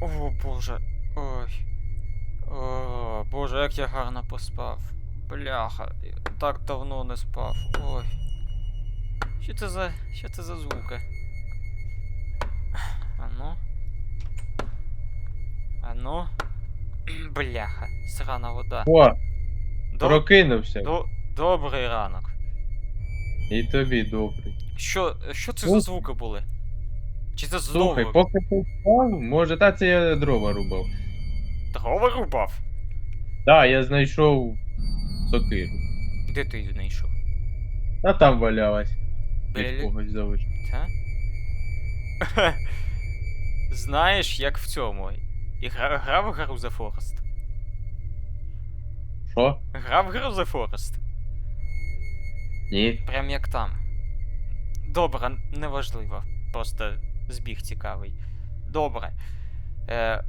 О, боже. Ой. О, боже, як я гарно поспав. Бляха, я так давно не спав. Ой. Що це за. Що це за звуки? Ану. Ану. Бляха, срана вода. О, До... прокинувся. До... Добрий ранок. І тобі добрий. Що, що це Ну, за звуки були? Чи це знову Слухай, поки ти спав, може, та це я дрова рубав. дрова рубав? Так, я знайшов сокиру. Де ти її знайшов? А там валялась. Від когось залишив. Та? Знаєш, як в цьому. І гра- грав в гру The Forest. Що? Грав в гру The Forest. Ні. Прям як там. Добре, неважливо. Просто збіг цікавий. Добре. Е,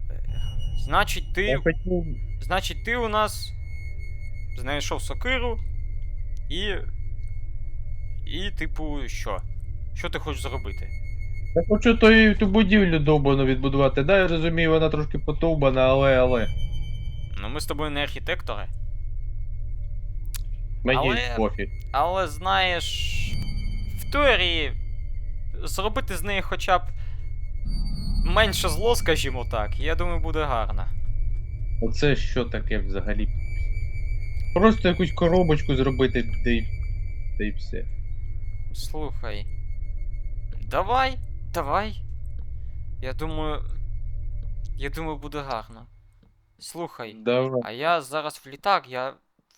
значить, ти. Значить, ти у нас знайшов сокиру і. І, типу, що? Що ти хочеш зробити? Я хочу той, ту будівлю довбану відбудувати. Да, я розумію, вона трошки потовбана, але але. Ну, ми з тобою не архітектори. Мені Але- пофіг. Але знаєш, в теорії зробити з неї хоча б менше зло, скажімо так, я думаю, буде гарно. Оце що таке взагалі? Просто якусь коробочку зробити, де й, де й все. Слухай. Давай, давай. Я думаю. Я думаю, буде гарно. Слухай, Давай. а я зараз в літак, я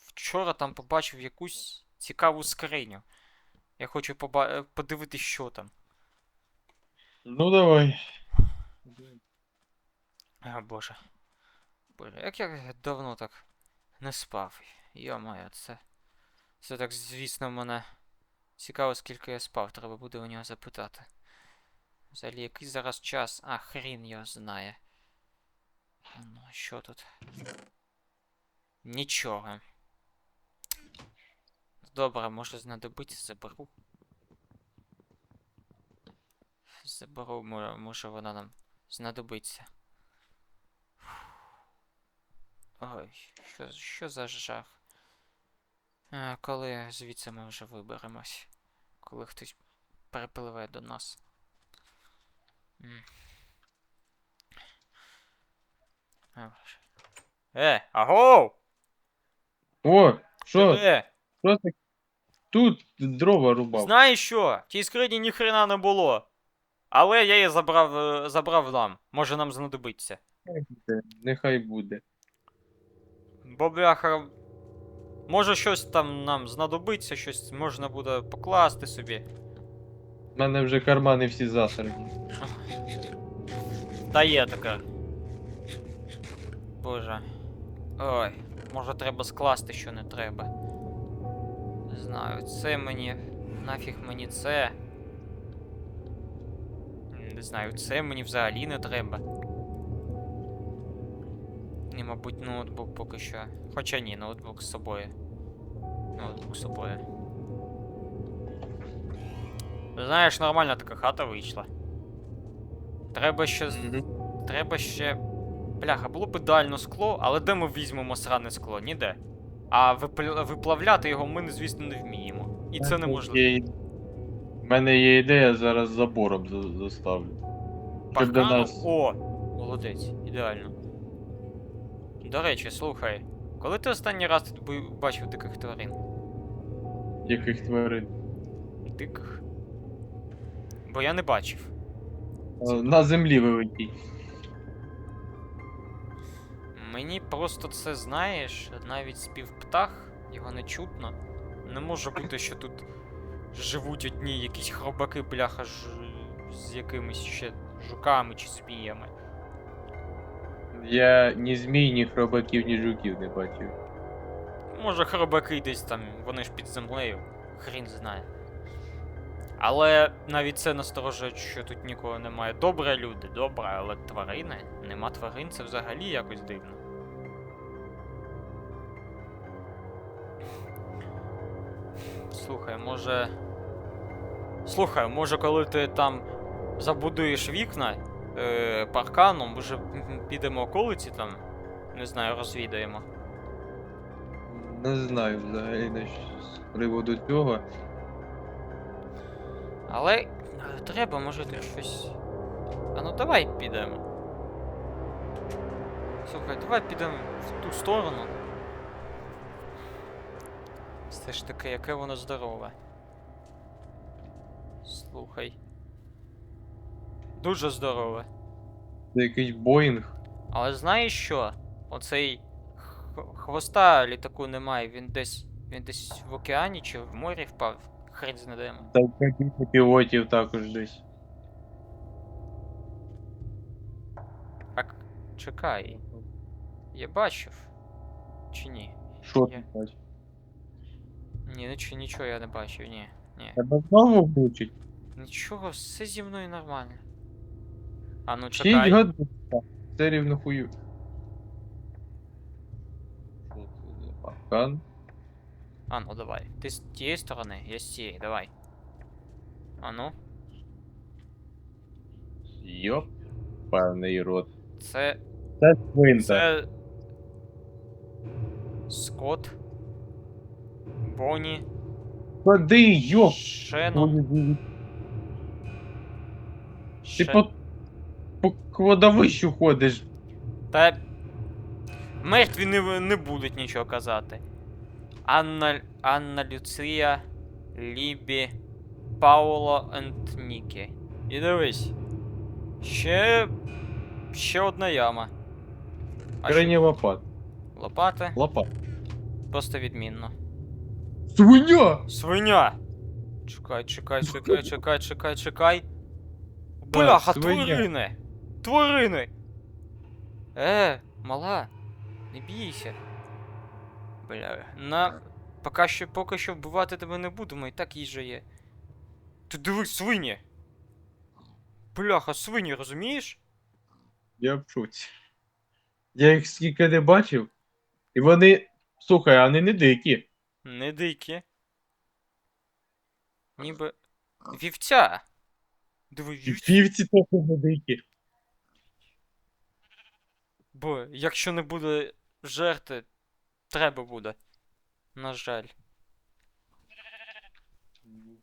вчора там побачив якусь цікаву скриню. Я хочу поба... подивитись, що там. Ну давай. А, боже. Боже, як я давно так не спав. Йо-моє, це. Це так, звісно, мене цікаво, скільки я спав, треба буде у нього запитати. Взагалі, який зараз час? А, хрін його знає. Ну, що тут? Нічого. Добре, може знадобиться, заберу. Заберу, може вона нам знадобиться. Ой, що, що за жах? А, коли звідси ми вже виберемось? Коли хтось перепливе до нас. Е, агоу! О, що? Що таке? Тут дрова рубав. знаєш що? В тій скрині ніхрена не було. Але я її забрав, е, забрав нам. Може нам знадобиться. Нехай буде. Бо бляха. Може щось там нам знадобиться, щось можна буде покласти собі. У мене вже кармани всі засрані. Та є таке. Боже. Ой, може треба скласти, що не треба. Не знаю, це мені. Нафіг мені це. Не знаю, це мені взагалі не треба. І, мабуть, ноутбук поки що. Хоча ні, ноутбук з собою. Ноутбук з собою. Знаєш, нормальна така хата вийшла. Треба ще. з- Треба ще. Бляха, було б ідеально скло, але де ми візьмемо сране скло? Ніде. А виплавляти його ми, звісно, не вміємо. І це неможливо. Мене є ідея, зараз забором за- заставлю. Щоб до Парканом? нас. О, молодець, ідеально. До речі, слухай, коли ти останній раз тут бу- бачив диких тварин? Яких тварин. Диких? Бо я не бачив. А, На землі великій. Мені просто це знаєш, навіть спів птах, його не чутно. Не може бути, що тут живуть одні якісь хробаки, бляха, ж... з якимись ще жуками чи зміями. Я ні змій, ні хробаків, ні жуків не бачив. Може, хробаки десь там, вони ж під землею, хрін знає. Але навіть це насторожує, що тут нікого немає. Добре, люди, добре, але тварини. Нема тварин, це взагалі якось дивно. Слухай, може. Слухай, може, коли ти там забудуєш вікна е, парканом, може підемо околиці там, не знаю, розвідаємо. Не знаю взагалі що- з приводу цього. Але е, треба, може тут щось. А ну давай підемо. Слухай, давай підемо в ту сторону. Все ж таки, яке воно здорове. Слухай. Дуже здорове. Це якийсь Боїнг. Але знаєш що? Оцей хвоста літаку немає, він десь. Він десь в океані чи в морі впав. Хрен знаємо. Та кабіни пілотів також десь. Так, чекай. Я бачив. Чи ні? Що Я- ти бачиш? Ні, нічого, нічого я не бачив, ні. Ні. Тебе знову влучить? Нічого, все зі мною нормально. А ну Шість чекай. годин. Це рівно хую. Що це за паркан? А ну давай. Ти з тієї сторони, я з цієї, давай. А ну, Йоп. Певний рот. це. Це свинта. Це. Скот. Бонні. Ходи, йоп. Шенон. Ти Ше... по, по кладовищу ходиш. Та. Мертві не, не будуть нічого казати. Анна, Анна Люція, Лібі, Пауло and Нікі. І дивись. Ще. Ще одна яма. Крайні що, лопат. лопати? Лопат. Просто відмінно. Свиня! Свиня! Чекай, чекай, чекай, чекай, чекай, чекай. Бляха, свиня. тварини! Тварини! Е, мала, не бійся. Бля, на. Поки що, поки що вбивати тебе не будемо, і так їжа є. Ти дивись, свині! Бляха, свині, розумієш? Я в шоці. Я їх скільки не бачив. І вони. Слухай, вони не дикі. Не дикі. Ніби. Вівця! Диви, І вівця. півці теж не дикі. Бо якщо не буде жерти, треба буде. На жаль.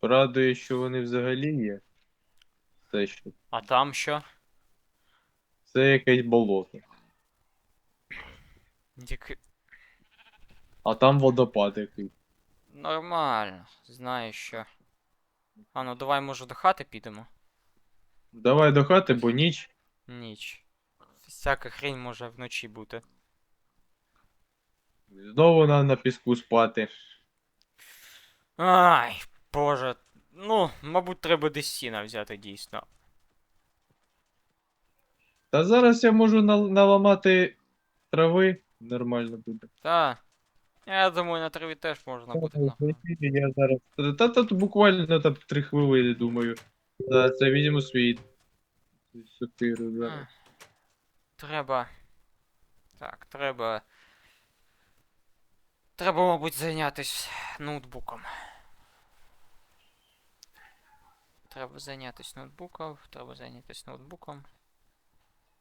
Радує, що вони взагалі є. Це що? А там що? Це якесь болото. Тільки А там водопад якийсь. Нормально, знаю що. А ну давай може до хати підемо. Давай до хати, бо ніч. Ніч. Всяка хрень може вночі бути. Знову на, на піску спати. Ай, боже. Ну, мабуть, треба десь сіна взяти дійсно. Та зараз я можу нал- наламати трави. Нормально буде. Та. Я думаю, на траві теж можна буде. нахуй. Я зараз. Та тут буквально там три хвилини, думаю. Та це візьму свій. Сокиру зараз. Треба. Так, треба. Треба, мабуть, зайнятися ноутбуком. Треба зайнятися ноутбуком, треба зайнятися ноутбуком.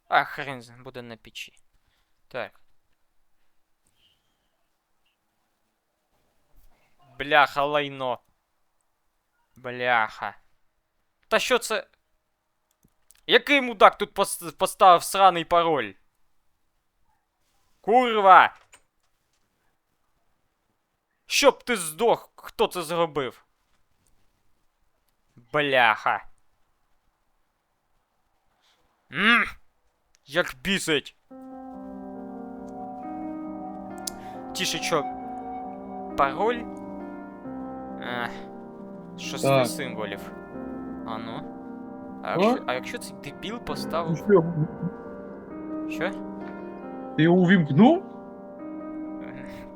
А, хрен з ним, буде на печі. Так. Бляха, лайно. Бляха. Та що це? Який мудак тут пос- поставив сраний пароль? Курва! Щоб ти здох, хто це зробив? Бляха. Мм. Як бісить. Тіше, що. Пароль? Ех. Шести Так. символів. А ну. А якщо, а якщо цей дебіл поставив. Що, Що? Ти його увімкнув?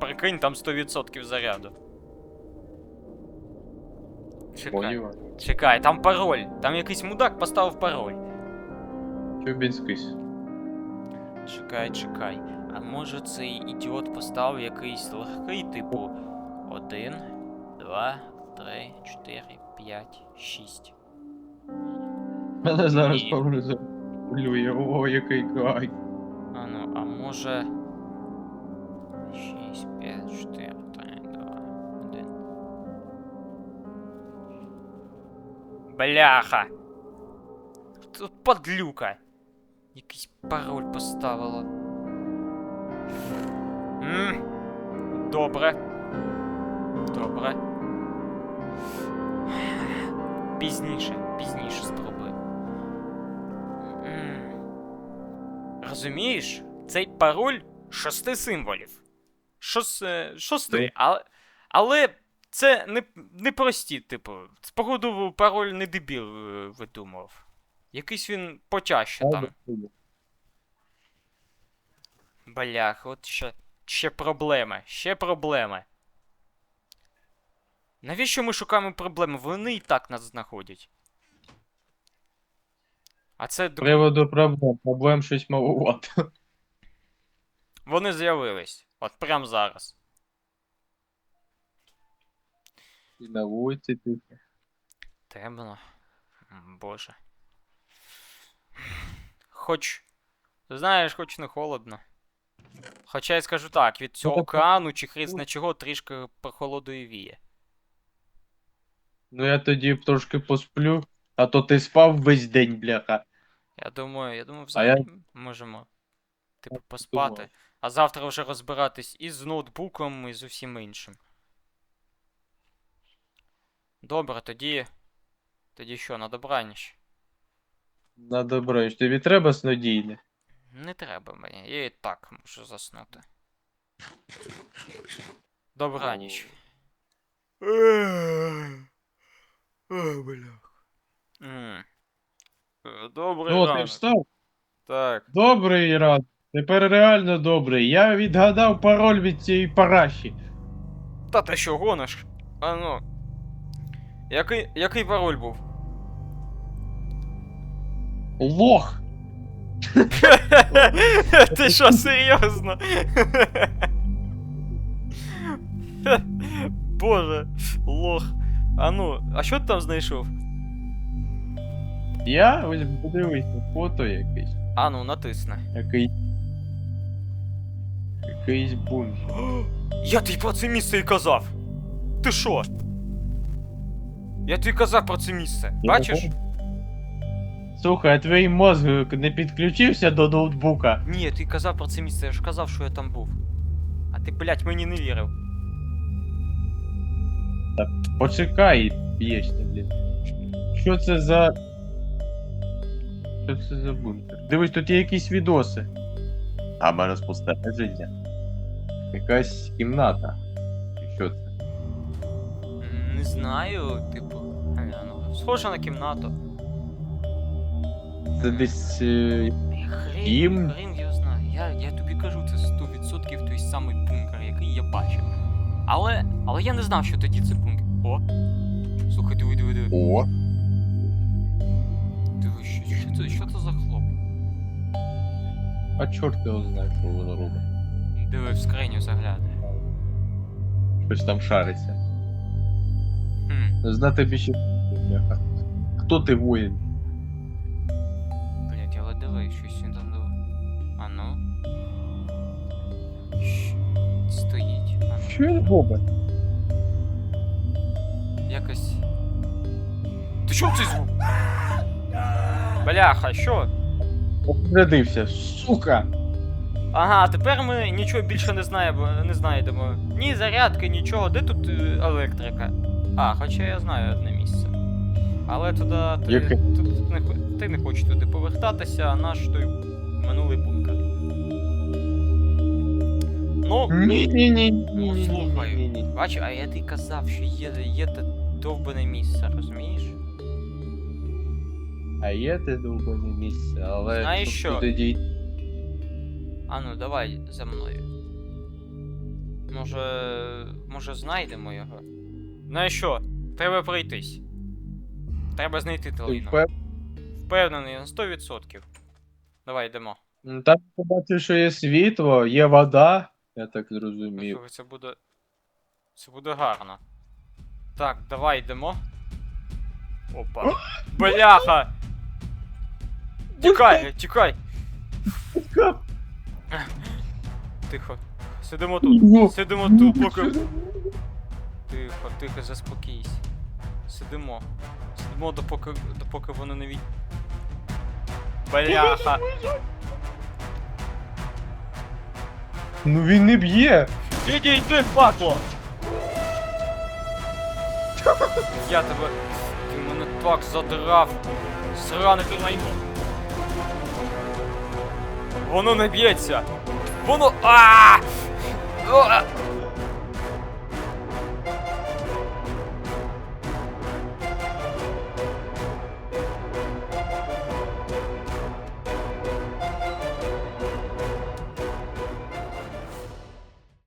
Прикинь, там 100% заряду. Чекай, Поняла. чекай, там пароль. Там якийсь мудак поставив пароль. Чубінськийсь. Чекай, чекай. А може цей ідіот поставив якийсь легкий, типу 1, 2, 3, 4, 5, 6. Мене зараз Ні. пароль за. Блює, о, який кайф. А ну, а може. 6, 5, 4, 3, 2, 1. Бляха! Тут подлюка! Якийсь пароль поставила. М, Добре. Добре. Пізніше, пізніше спробую. Розумієш, цей пароль шести символів. Шос, е, шостий, Ну. але, але це не, не прості, типу. З походу пароль не дебіл е, видумав. Якийсь він почаще там. Блях, от ще, ще проблеми, ще проблеми. Навіщо ми шукаємо проблеми? Вони і так нас знаходять. А це друг... приводу проблем. Проблем щось маловато. Вони з'явились. От прямо зараз. І на вулиці тихо. Темно. Боже. Хоч. Знаєш, хоч не холодно. Хоча я скажу так, від цього так- океану чи хрін зна чого трішки прохолодою віє. Ну я тоді трошки посплю, а то ти спав весь день, бляха. Я думаю, я думаю, А я- взагалі можемо. Типу, поспати. А завтра вже розбиратись і з ноутбуком, і з усім іншим. Добре, тоді. Тоді що, на добраніч? На добре, тобі треба снодійне. Не треба мені, я і так можу заснути. Добраніч. М. Е, Добрий Ну, ти ранок. встав? Так. Добрий рад. Тепер реально добрий. Я відгадав пароль від цієї параші. Та ти що гониш? А ну. Який, який пароль був? Лох! Ти що, серйозно? Боже, лох. А ну, а що ти там знайшов? Я ось подивися, фото якесь. А ну, натисни. Який. Якийсь бункер. Я тобі про це місце і казав. Ти що? Я тобі казав про це місце. Я Бачиш? Слухай, а твій мозг не підключився до ноутбука. Ні, ти казав про це місце, я ж казав, що я там був. А ти, блядь, мені не вірив. Почекай, б'єшся, блін. Що це за. Що це за бункер? Дивись, тут є якісь відоси. А мене спостереження. Якась кімната. Чи Що це? М, Не знаю, типу. гляну. Схоже на кімнату. Це десь. е, Хрін, Дім? хрін його знає. Я, я тобі кажу, це 100% той самий бункер, який я бачив. Але. Але я не знав, що тоді це бункер. О! Слухай, диви, диви, диви. О! Диви, що, що, це, що це за хлоп? А чорт його знає, що воно робить. Диви, в скриню заглядає. Щось там шариться. Хм, знати більше. Хто ти воїн? блять, але диви, щось він там диви. А ну. Стоїть. А ну. Що він робить? Ти що цей звук? Бляха, що? Обрядився, сука! Ага, тепер ми нічого більше не знаємо, не знайдемо. Ні зарядки, нічого. Де тут е, електрика? А, хоча я знаю одне місце. Але туди ти, тут не, ти не хочеш туди повертатися, а наш той минулий бункер. Ну, Ні, ні, ні, ні, Ну, слухай. бачу, а я тобі казав, що є, є те довбане місце, розумієш? А є те довбане місце, але Знаєш щоб що? туди дійти. А ну, давай за мною. Може. Може знайдемо його? Знаєш що? Треба пройтись. Треба знайти Ти Таліна. впев- Впевнений на 100%. Давай йдемо. Ну, Там побачив, що є світло, є вода, я так зрозумів. Слухай, це буде. Це буде гарно. Так, давай йдемо. Опа. Бляха! Тікай, тікай! Тихо. Сидимо тут. Сидимо тут, Ну, поки. Тихо, тихо, заспокійся. Сидимо. Сидимо допоки, допоки воно не від. Бляха! Ну він не б'є. Іди, йди, пакло! Я тебе. Ти мене так задрав. Сране ти лайно. Воно не б'ється. Воно. А!